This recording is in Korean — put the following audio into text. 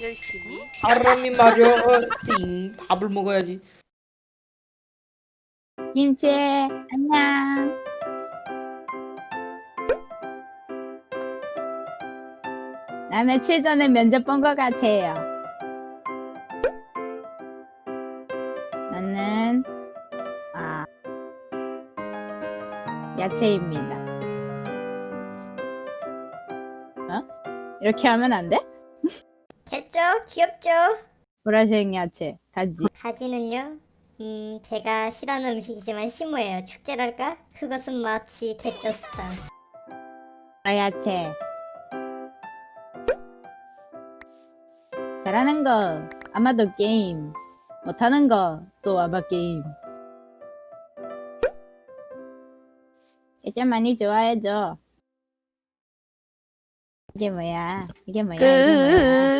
열심히. 사람이 말이야 띵 밥을 먹어야지 김치 안녕. 나 며칠 전에 면접 본 것 같아요. 나는 아 야채입니다. 어? 이렇게 하면 안 돼? 됐죠? 귀엽죠? 보라색 야채 가지. 가지는요? 음, 제가 싫어하는 음식이지만 심오해요. 축제랄까? 그것은 마치 대저 스타. 아 야채. 잘하는 거 아마도 게임. 못하는 거 또 아마 게임. 예전 많이 좋아해줘. 이게 뭐야? 이게 뭐야? 이게 뭐야?